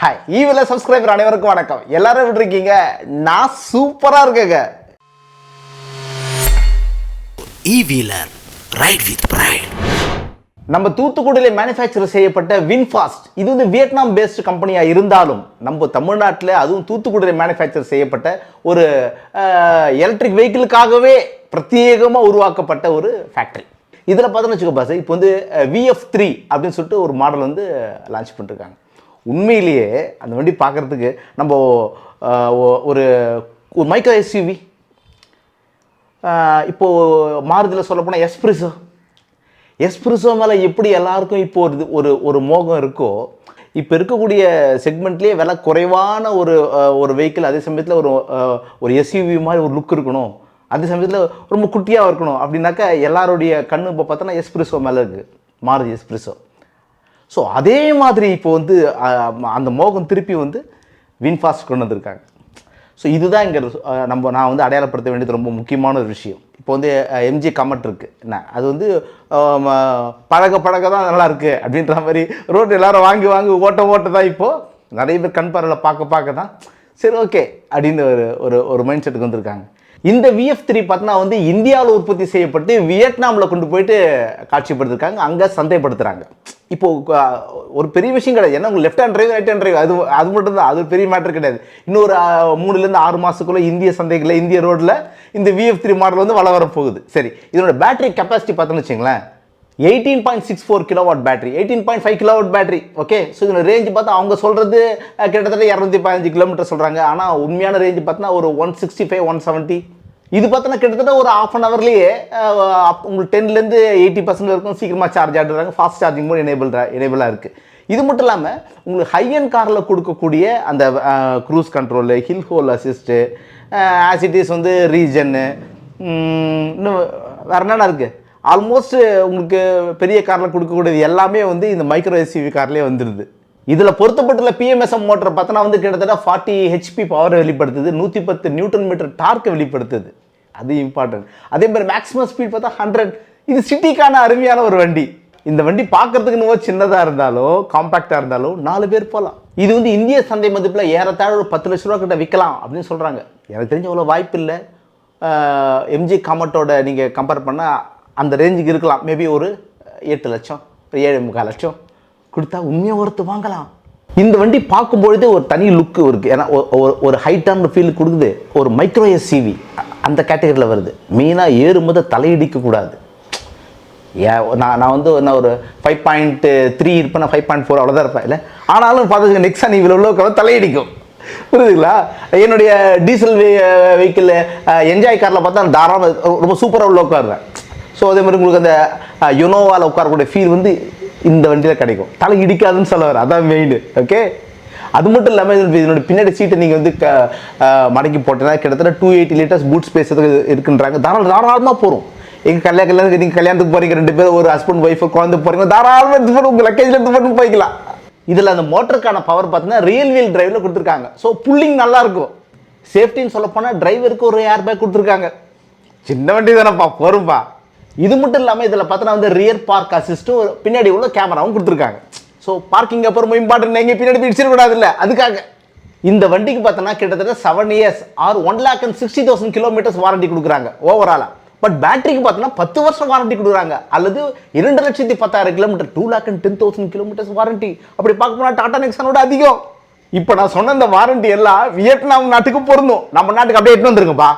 Hi ஈவில subscriber அனைவருக்கும் வணக்கம். எல்லாரும் எப்படி இருக்கீங்க? நான் சூப்பரா இருக்கேங்க. E-Wheeler. Ride with pride. நம்ம தூத்துக்குடியில் மேனுஃபேக்சர் செய்யப்பட்ட வின்ஃபாஸ்ட் இது வந்து வியட்நாம் பேஸ்டு கம்பெனியாக இருந்தாலும் நம்ம தமிழ்நாட்டில் அதுவும் தூத்துக்குடியில் மேனுஃபேக்சர் செய்யப்பட்ட ஒரு எலக்ட்ரிக் வெஹிக்கிளுக்காகவே பிரத்யேகமாக உருவாக்கப்பட்ட ஒரு ஃபேக்ட்ரி இதில் பார்த்தோன்னு வச்சுக்கோ பாஸ் இப்போ வந்து விஎஃப் த்ரீ அப்படின்னு சொல்லிட்டு ஒரு மாடல் வந்து லான்ச் பண்ணிருக்காங்க. உண்மையிலேயே அந்த வண்டி பார்க்குறதுக்கு நம்ம ஒரு ஒரு மைக்ரோ எஸ்யூவி இப்போது மாருதியில் சொல்லப்போனால் எஸ்பிரிசோ எஸ்பிரிசோ மேலே எப்படி எல்லாருக்கும் இப்போ ஒரு ஒரு ஒரு மோகம் இருக்கோ இப்போ இருக்கக்கூடிய செக்மெண்ட்லேயே விலை குறைவான ஒரு ஒரு வெஹிக்கிள் அதே சமயத்தில் ஒரு ஒரு எஸ்யூவி மாதிரி ஒரு லுக் இருக்கணும். அதே சமயத்தில் ரொம்ப குட்டியாக இருக்கணும். அப்படின்னாக்கா எல்லாருடைய கண்ணு இப்போ பார்த்தோன்னா எஸ்பிரிசோ மேலே இருக்குது மாருதி எஸ்பிரிசோ ஸோ அதே மாதிரி இப்போ வந்து அந்த மோகம் திருப்பி வந்து வின்ஃபாஸ்ட் கொண்டு வந்திருக்காங்க. ஸோ இதுதான் இங்கே நம்ம நான் வந்து அடையாளப்படுத்த வேண்டியது ரொம்ப முக்கியமான ஒரு விஷயம். இப்போ வந்து எம்ஜி கமெண்ட் இருக்குது என்ன? அது வந்து பழக பழக தான் நல்லா இருக்குது அப்படின்ற மாதிரி ரோடு எல்லாரும் வாங்கி வாங்கி ஓட்ட ஓட்ட தான் இப்போது நிறைய பேர் கண் பார்வையில் பார்க்க பார்க்க தான் சரி ஓகே அப்படின்னு ஒரு ஒரு ஒரு மைண்ட் செட்டுக்கு வந்திருக்காங்க. இந்த விஎஃப் த்ரீ பார்த்தீங்கன்னா வந்து இந்தியாவில் உற்பத்தி செய்யப்பட்டு வியட்நாமில் கொண்டு போயிட்டு காட்சிப்படுத்திருக்காங்க. அங்கே சந்தைப்படுத்துகிறாங்க இப்போ ஒரு பெரிய விஷயம் கிடையாது. ஏன்னா உங்களுக்கு left hand drive right hand drive அது அது மட்டும் தான் அது ஒரு பெரிய மேட்டர் கிடையாது. இன்னொரு மூணுலேருந்து ஆறு மாதத்துக்குள்ளே இந்திய சந்தைகளில் இந்திய ரோட்டில் இந்த விஎஃப் த்ரீ மாடல் வந்து வள வரப்போகுது. போகுது சரி இதோட பேட்டரி கெப்பாசிட்டி பார்த்தோன்னு வச்சுங்களேன் eighteen point six four kilowatt battery eighteen point five kilowatt battery okay so இதோட ரேஞ்ச் பார்த்தா அவங்க சொல்கிறது கிட்டத்தட்ட இரநூத்தி பதினஞ்சு கிலோமீட்டர் சொல்கிறாங்க ஆனால் உண்மையான ரேஞ்ச் பார்த்தா ஒரு one sixty five one seventy இது பார்த்தோன்னா கிட்டத்தட்ட ஒரு ஆஃப் அன் ஹவர்லேயே உங்களுக்கு டென்லேருந்து எயிட்டி பர்சன்ட் வரைக்கும் சீக்கிரமாக சார்ஜ் ஆடுறாங்க ஃபாஸ்ட் சார்ஜிங் மூலம் எனேபிள் எனேபிளாக இருக்குது இது மட்டும் இல்லாமல் உங்களுக்கு ஹையன் காரில் கொடுக்கக்கூடிய அந்த cruise control hill hold assist as it is வந்து ரீஜன்னு இன்னும் வேறு என்னென்ன இருக்குது ஆல்மோஸ்ட் உங்களுக்கு பெரிய காரில் கொடுக்கக்கூடியது எல்லாமே வந்து இந்த மைக்ரோ எஸ்யூவி கார்லேயே வந்துடுது இதில் பொருத்தப்பட்டுள்ள பிஎம்எஸ்எம் மோட்டர் பார்த்தோன்னா வந்து கிட்டத்தட்ட ஃபார்ட்டி ஹெச்பி பவரை வெளிப்படுத்துது. நூற்றி பத்து நியூட்டன் மீட்டர் டார்க்கை வெளிப்படுத்துது. அது இம்பார்ட்டன்ட் அதே மாதிரி மேக்ஸிமம் ஸ்பீட் பார்த்தா ஹண்ட்ரட் இது சிட்டிக்கான அருமையான ஒரு வண்டி. இந்த வண்டி பார்க்கறதுக்கு இன்னும் சின்னதாக இருந்தாலும் காம்பாக்டாக இருந்தாலும் நாலு பேர் போகலாம் இது வந்து இந்திய சந்தை மதிப்பில் ஏறத்தாழ ஒரு பத்து லட்ச ரூபா கிட்ட விற்கலாம் அப்படின்னு சொல்கிறாங்க எனக்கு தெரிஞ்ச அவ்வளோ வாய்ப்பு இல்லை. எம்ஜி காமட்டோட நீங்கள் கம்பேர் பண்ணால் அந்த ரேஞ்சுக்கு இருக்கலாம். மேபி ஒரு எட்டு லட்சம் ஏழு முக்கால் லட்சம். கொடுத்தா உண்மையாக ஒருத்து வாங்கலாம். இந்த வண்டி பார்க்கும்பொழுதே ஒரு தனி லுக்கு இருக்குது ஏன்னா ஒரு- ஒரு ஹைட்டான ஃபீல் கொடுக்குது. ஒரு மைக்ரோ எஸ்சிவி அந்த கேட்டகரியில் வருது. மெயினாக ஏறும்போது தலையிடிக்கக்கூடாது ஏ ஏன் நான் நான் வந்து நான் ஒரு ஃபைவ் பாயிண்ட் த்ரீ இருப்பேன் ஃபைவ் பாயிண்ட் ஃபோர் அவ்வளோதான் இருப்பேன். இல்லை? ஆனாலும் பார்த்துக்க நெக்ஸான் இவ்வளோ உள்ள தலையடிக்கும். புரியுதுங்களா? என்னுடைய டீசல் வெஹிக்கிள் என்ஜாய் காரில் பார்த்தா தாராளமாக ரொம்ப சூப்பராக உள்ள உட்காருவேன். ஸோ அதே மாதிரி உங்களுக்கு அந்த யுனோவாவில் உட்காரக்கூடிய ஃபீல் வந்து இந்த வண்டியில் கிடைக்கும். தலை இடிக்காதுன்னு சொல்ல வரேன் அதான் மெயின் ஓகே அது மட்டும் இல்லாமல் இதனோட பின்னாடி சீட்டை நீங்கள் வந்து க மடக்கி போட்டீங்கன்னா கிட்டத்தட்ட two eighty litres boot space இருக்குன்றாங்க. தாராள தாராளமாக போகும் எங்கள் கல்யாணம் கல்யாணத்துக்கு நீங்கள் கல்யாணத்துக்கு போகிறீங்க ரெண்டு பேரும் ஒரு ஹஸ்பண்ட் ஒய்ஃபு குழந்தை போகிறீங்க தாராளமாக இது பண்ணி உங்கள் லக்கேஜில் இது பண்ணி போய்க்கலாம். இதில் அந்த மோட்டருக்கான பவர் பார்த்தீங்கன்னா ரியல் வீல் டிரைவில் கொடுத்துருக்காங்க. ஸோ புல்லிங் நல்லா இருக்கும். சேஃப்டின்னு சொல்ல போனால் டிரைவருக்கு ஒரு ஏர் பேக் கொடுத்துருக்காங்க. சின்ன வண்டி தானேப்பா போரும்பா. இது மட்டும் இல்லாமல் இதில் பார்த்தோன்னா வந்து ரியர் பார்க் அசிஸ்ட்டும் பின்னாடி உள்ள கேமராவும் கொடுத்துருக்காங்க. ஸோ பார்க்கிங் அப்புறம் இம்பார்ட்டன்ட் எங்கே பின்னாடி பிடிச்சிடக்கூடாது இல்லை அதுக்காக. இந்த வண்டிக்கு பார்த்தோன்னா கிட்டத்தட்ட seven years or one lakh and sixty thousand kilometres warranty கொடுக்குறாங்க ஓவராலாக பட் பேட்டரிக்கு பார்த்தோன்னா பத்து வருஷம் வாரண்டி கொடுக்குறாங்க. அல்லது இரண்டு லட்சத்தி பத்தாயிரம் kilometre two lakh and ten thousand kilometres warranty அப்படி பார்க்க போனால் டாடா நெக்ஸானோட அதிகம். இப்போ நான் சொன்ன இந்த வாரண்டி எல்லாம் வியட்நாம் நாட்டுக்கு பொருந்தும். நம்ம நாட்டுக்கு அப்படியே எட்டு வந்துருங்கப்பா.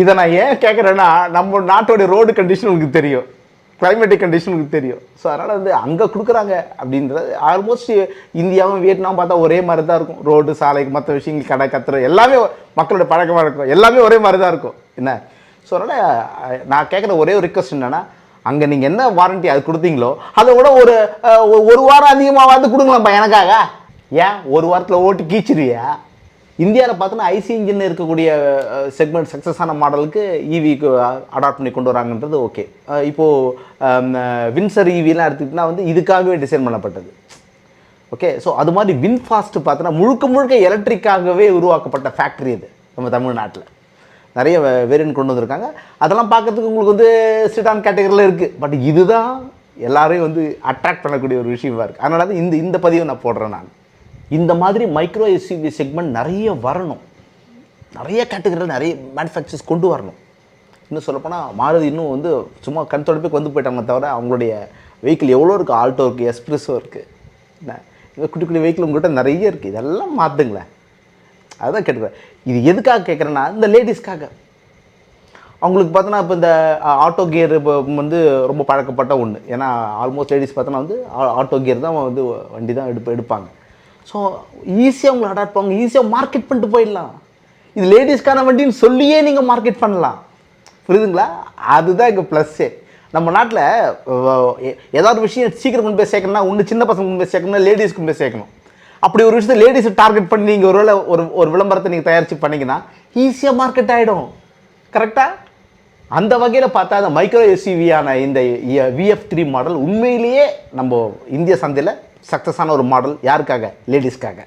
இதை நான் ஏன் கேட்குறேன்னா நம்ம நாட்டோடைய ரோடு கண்டிஷன் உங்களுக்கு தெரியும். கிளைமேட்டிக் கண்டிஷன் உங்களுக்கு தெரியும். ஸோ அதனால் வந்து அங்கே கொடுக்குறாங்க அப்படின்றது ஆல்மோஸ்ட் இந்தியாவும் வியட்நாம் பார்த்தா ஒரே மாதிரி தான் இருக்கும். ரோடு சாலைக்கு மற்ற விஷயங்கள் கடை கத்துற எல்லாமே மக்களோட பழக்கமாக இருக்கும். எல்லாமே ஒரே மாதிரி தான் இருக்கும். என்ன? ஸோ அதனால் நான் கேட்குற ஒரே ஒரு ரிக்வஸ்ட் என்னென்னா அங்கே நீங்கள் என்ன வாரண்டி அது கொடுத்தீங்களோ அதை விட ஒரு ஒரு வாரம் அதிகமாக வந்து கொடுங்களாம்ப்பா எனக்காக. ஏன்? ஒரு வாரத்தில் ஓட்டு கீச்சிருவியா இந்தியாவில் பார்த்தோன்னா ஐசி இன்ஜின் இருக்கக்கூடிய செக்மெண்ட் சக்ஸஸான மாடலுக்கு ஈவிக்கு அடாப்ட் பண்ணி கொண்டு வராங்கன்றது ஓகே இப்போது வின்சர் ஈவிலாம் எடுத்துக்கிட்டிங்கன்னா வந்து இதுக்காகவே டிசைன் பண்ணப்பட்டது. ஓகே ஸோ அது மாதிரி வின்ஃபாஸ்ட் பார்த்தோன்னா முழுக்க முழுக்க எலக்ட்ரிக்காகவே உருவாக்கப்பட்ட ஃபேக்ட்ரி இது நம்ம தமிழ்நாட்டில். நிறைய வேரியன்ட் கொண்டு வந்திருக்காங்க. அதெல்லாம் பார்க்கறதுக்கு உங்களுக்கு வந்து சிட்டான் கேட்டகரியில் இருக்குது பட் இதுதான் எல்லாரையும் வந்து அட்ராக்ட் பண்ணக்கூடிய ஒரு விஷயமா இருக்குது அதனால தான் இந்த இந்த பதிவை நான் போடுறேன் நான். இந்த மாதிரி மைக்ரோ எஸ்யூவி செக்மெண்ட் நிறைய வரணும். நிறைய கேட்டகரியில் நிறைய மேனுஃபேக்சர்ஸ் கொண்டு வரணும். இன்னும் சொல்லப்போனால் மாருதி இன்னும் வந்து சும்மா கண் தொடர்புக்கு வந்து போயிட்டாங்க தவிர அவங்களுடைய வெஹிக்கிள் எவ்வளோ இருக்குது ஆல்டோ இருக்குது எஸ்ப்ரெஸோ இருக்குது என்ன? குட்டி குட்டி வெஹிக்கிள் உங்கள்கிட்ட நிறைய இருக்குது இதெல்லாம் மாற்றுங்களேன் அதுதான் கேட்டுக்கிறேன். இது எதுக்காக கேட்குறேன்னா இந்த லேடிஸ்க்காக அவங்களுக்கு பார்த்தோன்னா இப்போ இந்த ஆட்டோ கியர் இப்போ வந்து ரொம்ப பழக்கப்பட்ட ஒன்று ஏன்னா ஆல்மோஸ்ட் லேடிஸ் பார்த்தோன்னா வந்து ஆட்டோ கியர் தான் வந்து வண்டி தான் எடுப்பு எடுப்பாங்க. ஸோ ஈஸியாக உங்களை அடாப்ட் பண்ணுங்க ஈஸியாக மார்க்கெட் பண்ணிட்டு போயிடலாம். இது லேடிஸ்க்கான வண்டின்னு சொல்லியே நீங்கள் மார்க்கெட் பண்ணலாம். புரியுதுங்களா? அதுதான் எங்கள் ப்ளஸ்ஸே நம்ம நாட்டில் ஏதாவது விஷயம் சீக்கிரம் கொண்டு போய் சேர்க்கணும்னா ஒன்று சின்ன பசங்க கொண்டு போய் சேர்க்கணும் லேடிஸ்க்கு கொண்டு போய் சேர்க்கணும். அப்படி ஒரு விஷயத்தை லேடிஸை டார்கெட் பண்ணி நீங்கள் ஒரு வேளை ஒரு ஒரு விளம்பரத்தை நீங்கள் தயாரித்து பண்ணிங்கன்னா ஈஸியாக மார்க்கெட் ஆகிடும் கரெக்டாக அந்த வகையில் பார்த்தா அந்த மைக்ரோ எஸ்யூவியான இந்த விஎஃப் த்ரீ மாடல் உண்மையிலேயே நம்ம இந்திய சந்தையில் சக்ஸஸான ஒரு மாடல் யாருக்காக? லேடிஸ்க்காக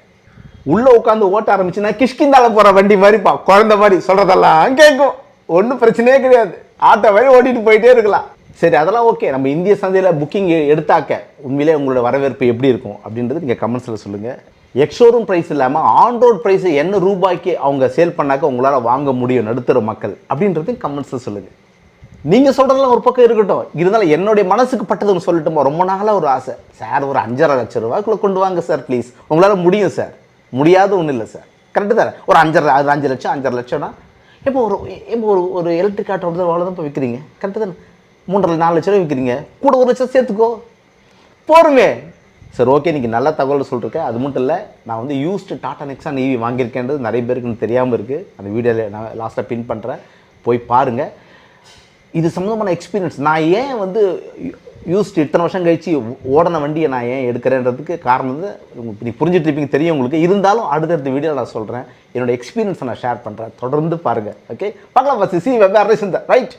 உள்ளே உட்காந்து ஓட்ட ஆரம்பிச்சுன்னா கிஷ்கிந்தால போகிற வண்டி மாதிரிப்பா குழந்த மாதிரி சொல்கிறதெல்லாம் கேட்கும் ஒன்றும் பிரச்சனையே கிடையாது. ஆட்டோ வழி ஓட்டிட்டு போயிட்டே இருக்கலாம். சரி அதெல்லாம் ஓகே நம்ம இந்திய சந்தையில் புக்கிங் எடுத்தாக்க உண்மையிலே உங்களோட வரவேற்பு எப்படி இருக்கும் அப்படின்றது நீங்கள் கமெண்ட்ஸில் சொல்லுங்கள் எக்ஷோரூம் ப்ரைஸ் இல்லாமல் ஆன் ரோட் என்ன ரூபாய்க்கு அவங்க சேல் பண்ணாக்க உங்களால் வாங்க முடியும் நடுத்தர மக்கள் அப்படின்றது கமெண்ட்ஸில் சொல்லுங்கள் நீங்கள் சொல்கிறதெல்லாம் ஒரு பக்கம் இருக்கட்டும். இருந்தாலும் என்னுடைய மனசுக்கு பட்டதுன்னு சொல்லட்டுமா? ரொம்ப நாளாக ஒரு ஆசை. சார் ஒரு அஞ்சரை லட்சம் ரூபாய்க்குள்ளே கொண்டு வாங்க சார் ப்ளீஸ் உங்களால் முடியும் சார். முடியாத ஒன்றும் இல்லை சார். கரெக்டு தானே? ஒரு அஞ்சரை அது அஞ்சு லட்சம் அஞ்சரை லட்சம்னா இப்போ ஒரு இப்போ ஒரு ஒரு எலக்ட்ரிக் ஆட்டோ வந்து அவ்வளோ தான் இப்போ விற்கிறீங்க கரெக்டு தானே? மூன்றரை நாலு லட்ச ரூபா விற்கிறீங்க கூட ஒரு லட்சம் சேர்த்துக்கோ. போருமே சார் ஓகே நீங்கள் நல்ல தகவல் சொல்லிருக்கேன். அது மட்டும் இல்லை நான் வந்து யூஸ்டு டாட்டா நெக்ஸான் ஈவி வாங்கியிருக்கேன்றது நிறைய பேருக்கு தெரியாமல் இருக்குது அந்த வீடியோவில் நான் லாஸ்ட்டாக பின் பண்ணுறேன் போய் பாருங்கள் இது சம்மந்தமான எக்ஸ்பீரியன்ஸ் நான் ஏன் வந்து யூஸ்டு இத்தனை வருஷம் கழிச்சு ஓடின வண்டியை நான் ஏன் எடுக்கிறேன்றதுக்கு காரணம் வந்து உங்களுக்கு நீ புரிஞ்சுட்டு இருப்பீங்க தெரியும் உங்களுக்கு. இருந்தாலும் அடுத்தடுத்த வீடியோவில் நான் சொல்கிறேன் என்னோடய எக்ஸ்பீரியன்ஸை நான் ஷேர் பண்ணுறேன் தொடர்ந்து பாருங்கள் ஓகே பார்க்கலாம். Bus C web right